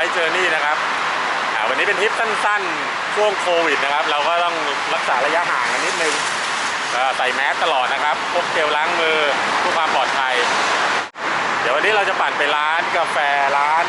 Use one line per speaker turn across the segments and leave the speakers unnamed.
ไลฟ์เจอร์นี่นะครับวันนี้เป็นทริปสั้นๆ ช่วงโควิดนะครับ เราก็ต้องรักษาระยะห่างกันนิดนึงใส่แมสตลอดนะครับ พกเจลล้างมือเพื่อความปลอดภัย เดี๋ยววันนี้เราจะปั่นไปร้านกาแฟร้าน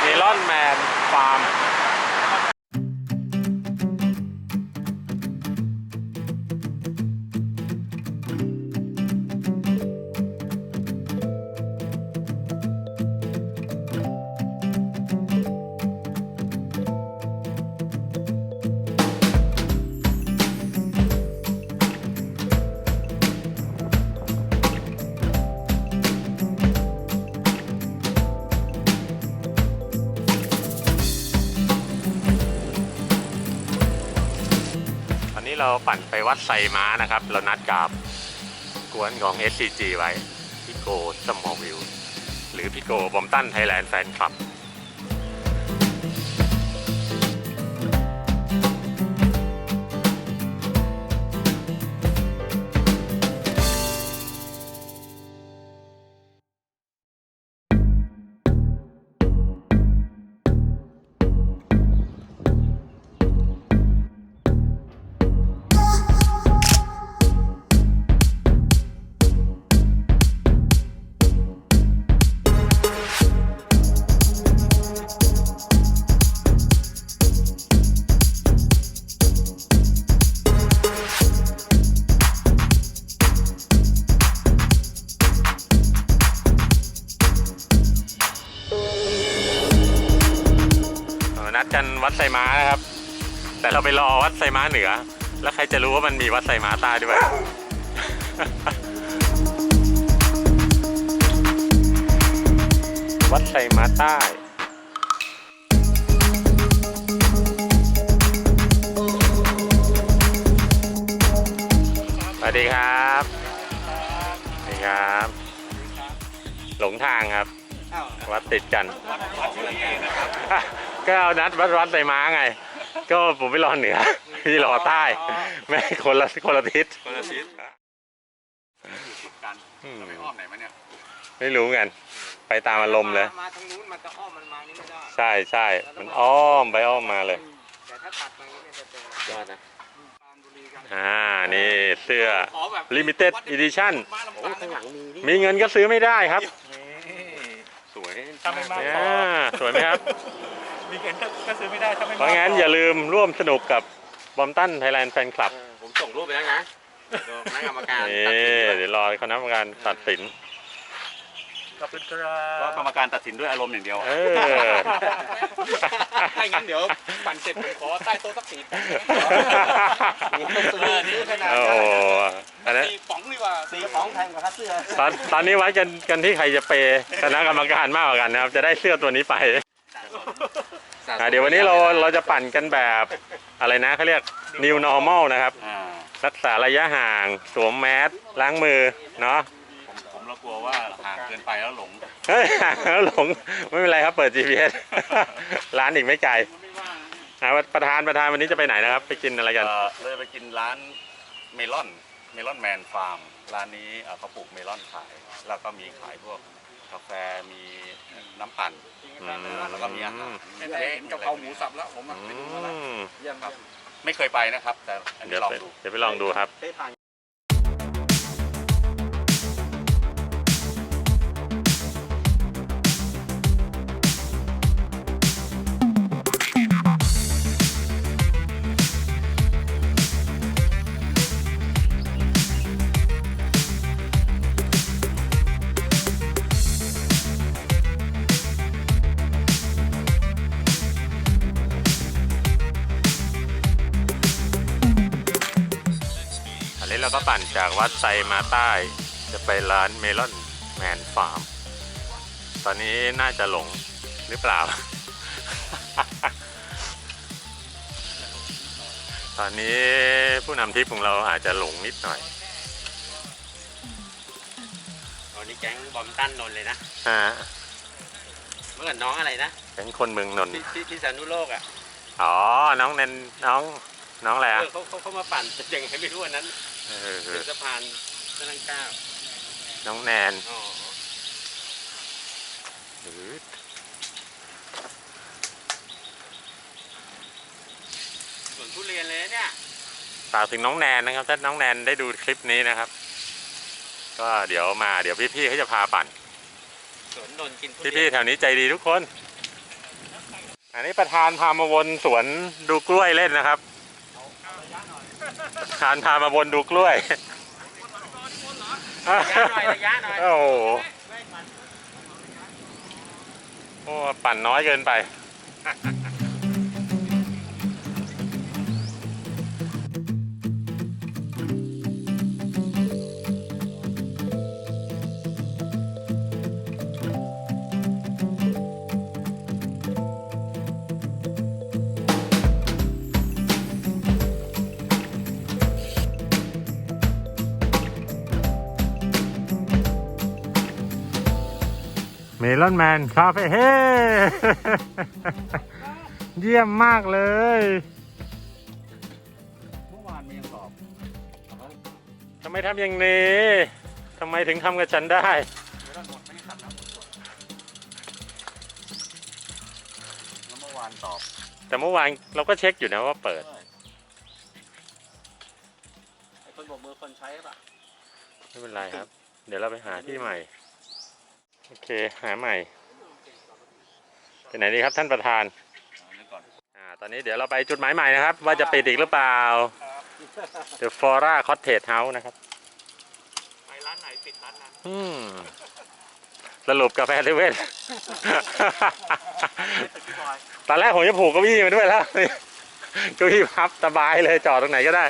เมลอนแมนฟาร์ม เราปั่นไปวัดไซม้านะครับ เรานัดกับกวนของ SCG ไว้ พี่โกสมอลวิว หรือพี่โกบอมตันไทยแลนด์แฟนคลับ ม้าเหนือ แล้วใครจะรู้ว่ามันมีวัดไซม้าใต้ด้วยวัดไซม้าใต้สวัสดีครับสวัสดีครับ หลงทางครับ วัดติดกันก็เอานัดวัดวัดไซม้าไง ก็ผมไปรอเหนือ พี่รอใต้แม่งคนละคนละทิศ
คนละทิศกัน
อืม
จะไปอ้อมไหนมาเนี่ย
ไม่รู้กัน ไปตามอารมณ์เลย
มาทางนู้นมันจะอ้อมมันมานี่ไม่ได้
ใช่ใช่มันอ้อมไปอ้อมมาเลย
แต่ถ้าตัดตรงนี้เนี่ยจะเจอย
อดนะ
ปรานบุรีกัน
อ่านี่เสื้อ
ขอแบบ
Limited Edition
มาลำ
โอ้
ปาง
ข้างหลังมีนี่
มีเงินก็ซื้อไม่ได้ครับ
สวย
ถ้าไม่มาก
อ่าสวยไหมครับ
มีเงินก็ก็ซื้อไม่ได้ถ้าไม่
เพราะงั้นอย่าลืมร่วมสนุกกับ บอมตันไทยแลนด์แฟนคลับ
ผมส่งรูปไปแล้วนะเดี๋ยวคณะกรรมการ
นี่
ตัดสินด้วย
เดี๋ยวรอคณะกรรมการตัดสิน
ขอบคุณครั
ก็
บ
กรรมการตัดสินด้วยอารมณ์อย่างเดียว
เออ
ถ้างั้นเดี๋ยวปั่นเสร็จผมขอใต้โต๊ะสักสี่ป๋อง
ซื้อซื้อขนาด
โอ้
นั้น
โหอันนั้น
สี่ป๋องดีกว่า
สีของแพงกว่าค่าเสื้อ
ตอนตอนนี้วัดกันกันที่ใครจะเปย์คณะกรรมการมากกว่ากันนะครับ จะได้เสื้อตัวนี้ไปอะเดี๋ยววันนี้เราเราจะปั่นกันแบบ อะไรนะเขาเรียก new normal นะครับ
อ่า
รักษาระยะห่างสวมแมสล้างมือเนาะ
ผมผมเรากลัวว่าห่างเกินไปแล้วหลง
เฮ้ยห่างแล้วหลงไม่เป็นไรครับเปิด GPS ร้านอีกไม่ไกลอะประธานประธานวันนี้จะไปไหนนะครับ ไปกินอะไรกัน
เอ่อเราจะไปกินร้านเมลอน เมลอนแมนฟาร์ม ร้านนี้เอ่อเขาปลูกเมลอนขาย แล้วก็มีขายพวก กาแฟมีน้ำปั่น
อืม
แล้วก็มีอาหารเค้กกะเพราหมูสับแล้วผม
อื
ไปดูมาแล้ว
ม
เยี่ยมครับไม่เคยไปนะครับ แต่อัน
เดี๋
นี้
ยว
ลอง
ไป
ดู
เดี๋ยวไปลองดูครับ
ได้ผ่าน
อัน จากวัดไซมาใต้ จะไปร้านเมลอนแมนฟาร์ม ตอนนี้น่าจะหลงหรือเปล่า ตอนนี้ผู้นำทริปของเราอาจจะหลงนิดหน่อย
วันนี้แก๊งบอมตันนนท์เลยนะ
ฮะ
เมื่อก่อนน้องอะไรนะ
เป็นคนเมืองนนท์
ที่ที่ที่สานุโลกอะ
อ๋อ น้องเนนน้อง น้องอะไร
เอ
อะ
อเขาเขาเขามาปั่นยังไงไม่รู้วันนั้น
เป็
นสะพานพระนั่งเก้า
น้องแนน
อ๋อ
วนทุเรียนเลยเนี่ยฝากถึงน้องแนนนะครับถ้าน้องแนนได้ดูคลิปนี้นะครับ ก็เดี๋ยวมาเดี๋ยวพี่ๆเขาจะพาปั่น
สวนนนกินทุเรียนพี่
ๆแถวนี้ใจดีทุกคน อันนี้ประธานพามาวนสวนดูกล้วยเล่นนะครับ ประธานพามาวนดูกล้วย
ระยะหน่อยระยะหน่อย
โอ้โหโอ้ปั่นน้อยเกินไป มลอนแมนคาเฟ่เฮ้เยี่ยมมากเลย
เมื่อวานมียังสอบ
ทำไมทำอย่างนี้ทำไมถึงทำกับฉันได้
เมลอนหมดไม่ได้ตัดน้ำหมดส่วนแล้วเมื่อวานตอบ
แต่เมื่อวานเราก็เช็คอยู่นะว่าเปิด
ไอ้คนบอกมือคนใช้ป่ะ
ไม่เป็นไรครับ เดี๋ยวเราไปหาที่ใหม่ โอเค หาใหม่ไปไหนดีครับท่านประธาน
เอานึกก่อน
อ่าตอนนี้เดี๋ยวเราไปจุดหมายใหม่นะครับ ว่าจะปิดอีกหรือเปล่า The Flora Cottage House นะครับ
ไปร้านไหนปิดร้านนั้น
อืมสรุปกาแฟเซเว่น
พี่บอย
ตอนแรกผมจะผูกเก้าอี้มาด้วยแล้วเก้าอี้พับสบายเลยจอดตรงไหนก็ได้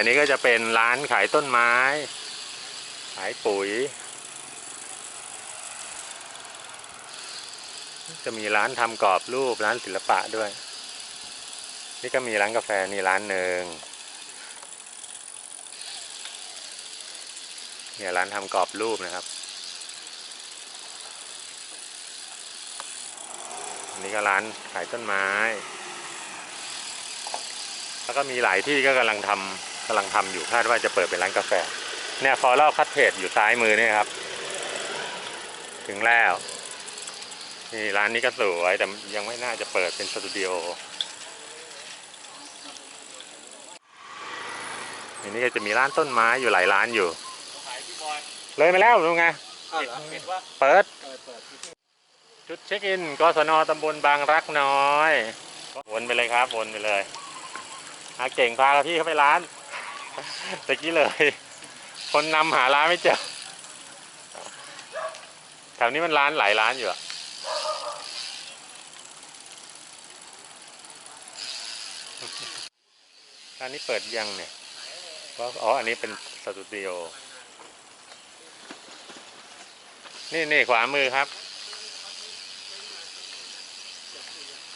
อยนี้ก็จะเป็นร้านขายต้นไม้ ขายปุ๋ย จะมีร้านทำกรอบรูปร้านศิลปะด้วย นี่ก็มีร้านกาแฟนี่ร้านหนึ่งเนี่ยร้านทำกรอบรูปนะครับอันนี้ก็ร้านขายต้นไม้ แล้วก็มีหลายที่ก็กำลังทำ กำลังทำอยู่คาดว่าจะเปิดเป็นร้านกาแฟ เนี่ยฟอร์คัตเทจอยู่ซ้ายมือเนี่ยครับ ถึงแล้วนี่ร้านนี้ก็สวยแต่ยังไม่น่าจะเปิดเป็นสตูดิโออันนี้ก็จะมีร้านต้นไม้อยู่หลายร้านอยู่
ย
เลยมาแล้วลุงไง
เปิ
ด
จุดเช็คอินกศนตำบลบางรักน้อย วนไปเลยครับ วนไปเลยอาเก่งพาพี่เข้าไปร้าน ตะกี้เลย คนนำหาร้านไม่เจอแถวนี้มันร้านหลายร้านอยู่อะร้านนี้เปิดยังเนี่ยก็อ๋อ อันนี้เป็นสตูดิโอ นี่นี่ขวามือครับ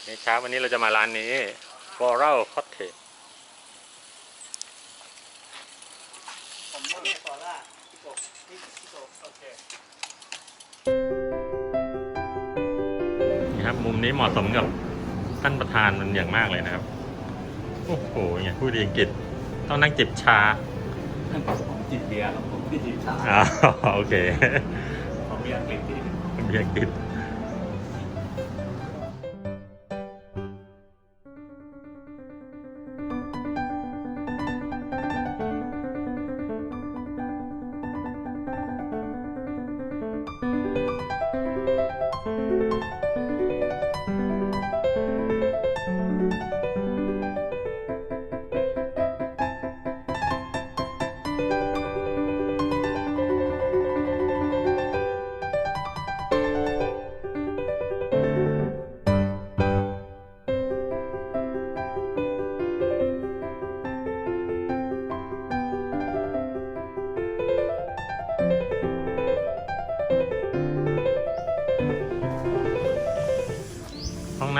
นี่ครับวันนี้เราจะมาร้านนี้ Floral Cottage
ผมว่าไม่ฟอ ร่าพี่กบพี่พี่กบ
โอเค
นี่ครับ มุมนี้เหมาะสมกับท่านประธานมันอย่างมากเลยนะครับ โอ้โหอย่างพูดอังกฤษต้องนั่งจิบชา
ผมจิบเบียร์ครับผมไม่จิบชา
อ๋อโอเค
ผมเบียร์อังกฤษที่
เป็นเพียงติด
ห้อง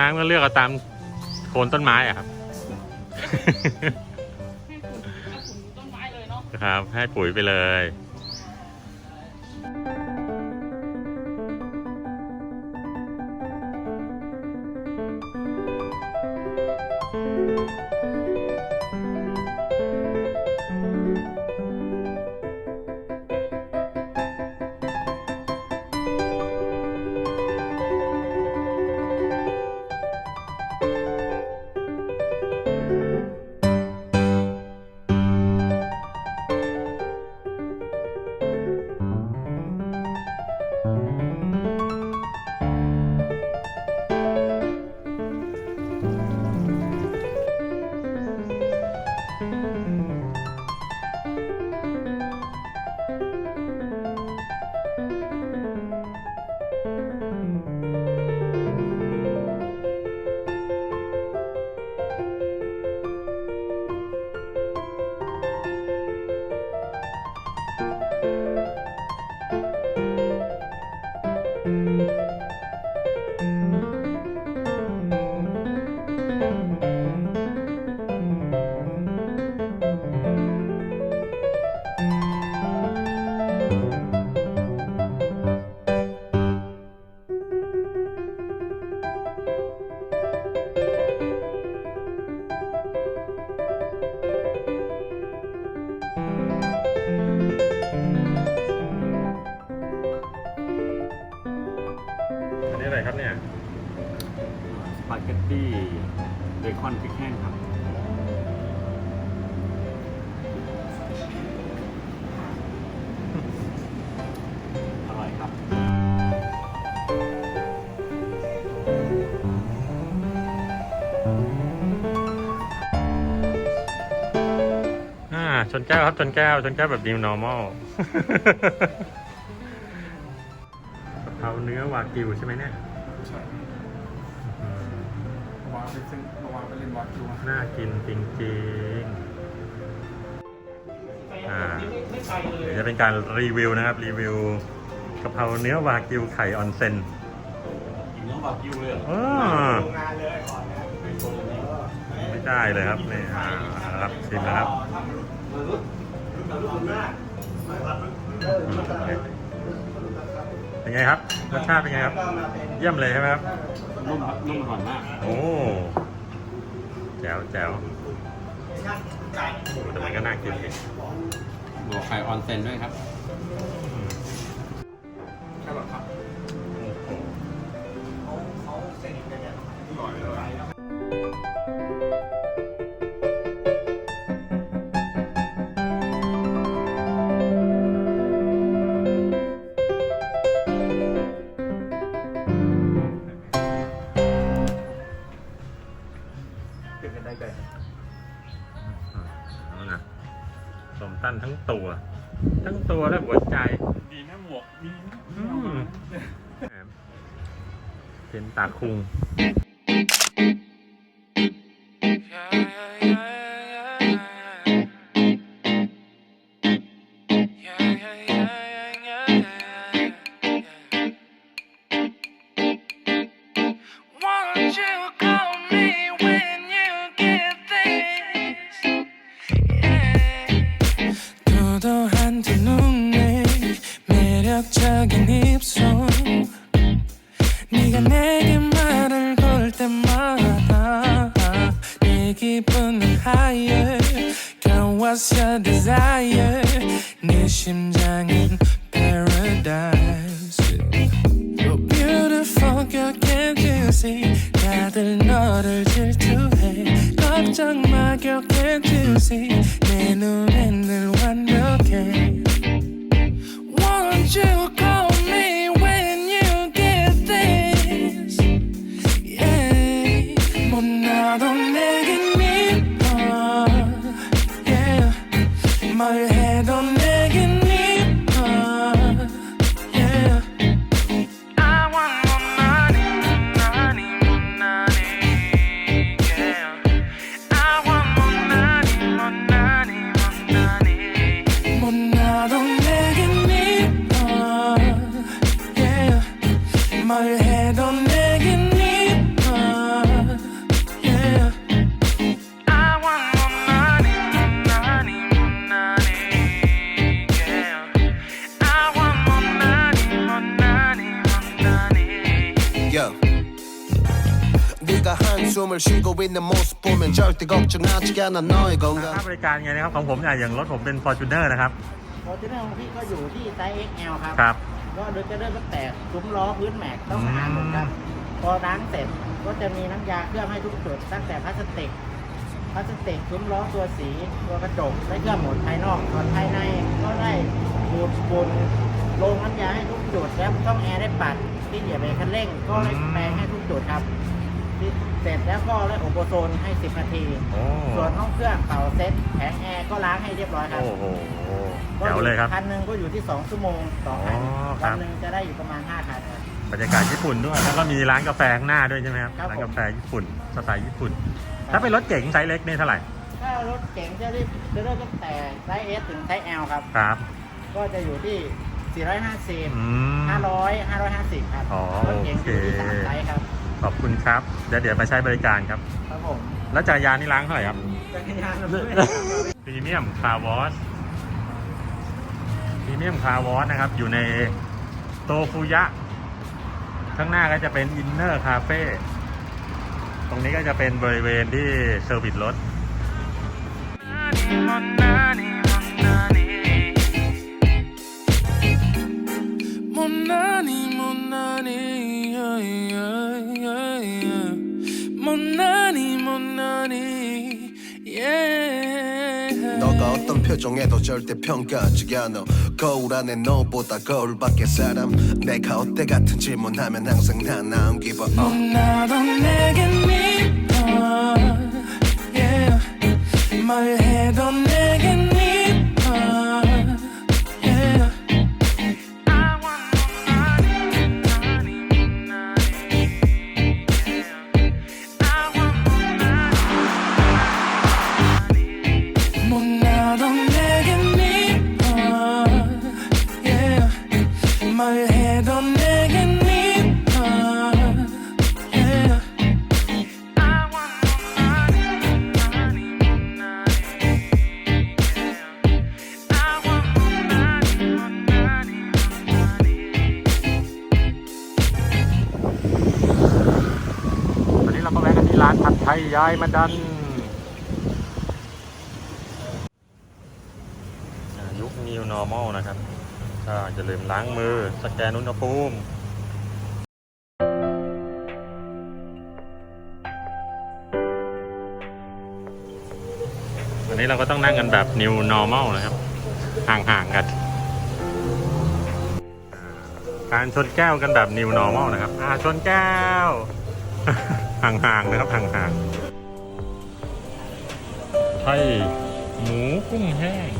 น้ำก็เลือกเอาตามโคนต้นไม้อะครับ
ต้นไม้เลยเนาะ
ครับ ให้ปุ๋ยไปเลย ครับ
อ่า
ชนแก้วครับ ชนแก้ว ชนแก้วแบบ new normal กะเพราเนื้อวากิวใช่ไหมเนี่ย
ใช่
อืม
วางไปซึ่งวางไปเล่นวากิว
น่ากินจริงๆ อ่า
ไม่ไปเล
เดี๋
ย
ยวจะเป็นการรีวิวนะครับ รีวิวกะเพราเนื้อวากิวไข่ออนเซน
กินเนื้อวากิวเลยเหรอ
อ้า
โรงงานเลยก่อนนะ
ไม่ได้เลยครับนี่อ่าครับชิมนะครับเป็นไงครับรสชาติเป็นไงครับ เยี่ยมเลยใช่ไหมครับ
นุ่มนุ่มอร่อยมาก
โอ้แจ๋วแจ๋วแต่มันก็น่ากินอีก
บวกไข่ออนเซนด้วยครับ
ตั้นทั้งตัว ทั้งตัวและหัวใจ
ดีนะหมวกดีนะ
อืมเป็นตาคุง
숨을 쉬고 있는 모습 보면 절대 걱정하지 않아 너의
ค่า
건강
บริการไงนะครับของผมเนี่ยอย่างรถผมเป็น Fortuner นะครับ
ฟอร์จูเนอร์ของพี่ก็อยู่ที่ไซส์ XL ครับ
ครับ
ก็โดยจะเริ่มตั้งแต่ซุ้มล้อพื้นแม็กต้องสะอาดหมดครับ พอล้างเสร็จก็จะมีน้ำยาเคลือบให้ทุกจุดตั้งแต่พลาสติก พลาสติกซุ้มล้อตัวสีตัวกระจกได้เคลือบหมดภายนอกส่วนภายในก็ได้ดูดฝุ่นลงน้ำยาให้ทุกจุดแล้วช่องแอร์ได้ปัดที่เหยียบเบรกคันเร่ง ก็ได้แปรงให้ทุกจุดครับที่ เสร็จแล้วก็ได้โอโบโซนให้ 10 นาที
โอ้
ส่วนห้องเครื่องเป่าเซ็ตแผงแอร์ก็ล้างให้เรียบร้อยครับ
โอ้โหแจ๋วเลยครับ
คันหนึ่งก็อยู่ที่ 2 ชั่วโมงต่อคัน
อ๋อครั
วั
บ
นหนึ่งจะได้อยู่ประมาณ 5 คันครับ
บรรยากาศญี่ปุ่นด้วยแล้วก็มีร้านกาแฟข้างหน้าด้วยใช่ไหมครับ
ครับ
ร้าน
ผม
กาแฟญี่ปุ่นสไตล์ญี่ปุ่นถ้าเป็นรถเก๋งไซส์เล็กนี่เท่าไหร่
ถ้ารถเก๋งจะได้จะเริ่มตั้งแต่ไซส์ S ถึงไซส์ L ครับ
ครับ
ก็จะอยู่ที่ 450
อืม
500 550 ครับ
อ๋อ
รถเก๋งอยู่ที่
โอเค
สามไซส์ครับ
ข อบคุณครับ เดี๋ยวเดี๋ยวมาใช้บริการครับ
ครับผม
แล้วจักรยานนี่ล้างเท่าไหร่ครับ
จักรยานเราด้วย
พรีเมียมคาร์วอสพรีเมียมคาร์วอสนะครับ อยู่ในโตฟุยะ ข้างหน้าก็จะเป็นอินเนอร์คาเฟ่ตรงนี้ก็จะเป็นบริเวณที่เซอร์วิสรถ
표정에도 절대 평가하지 않아 거울 안에 너보다 거울 밖에 사람 내가 어때 같은 질문하면 항상 난 기분 어.
나도 내게 미워 yeah. 말해도
ยยายมาดันยุค New Normal นะครับก็อย่าลืมล้างมือ สแกนอุณหภูมิวันนี้เราก็ต้องนั่งกันแบบ New Normal นะครับ ห่างๆกันการชนแก้วกันแบบ New Normal นะครับ อ่าชนแก้ว ห่างๆนะครับ ห่างๆ ไทย หมูกุ้งแห้ง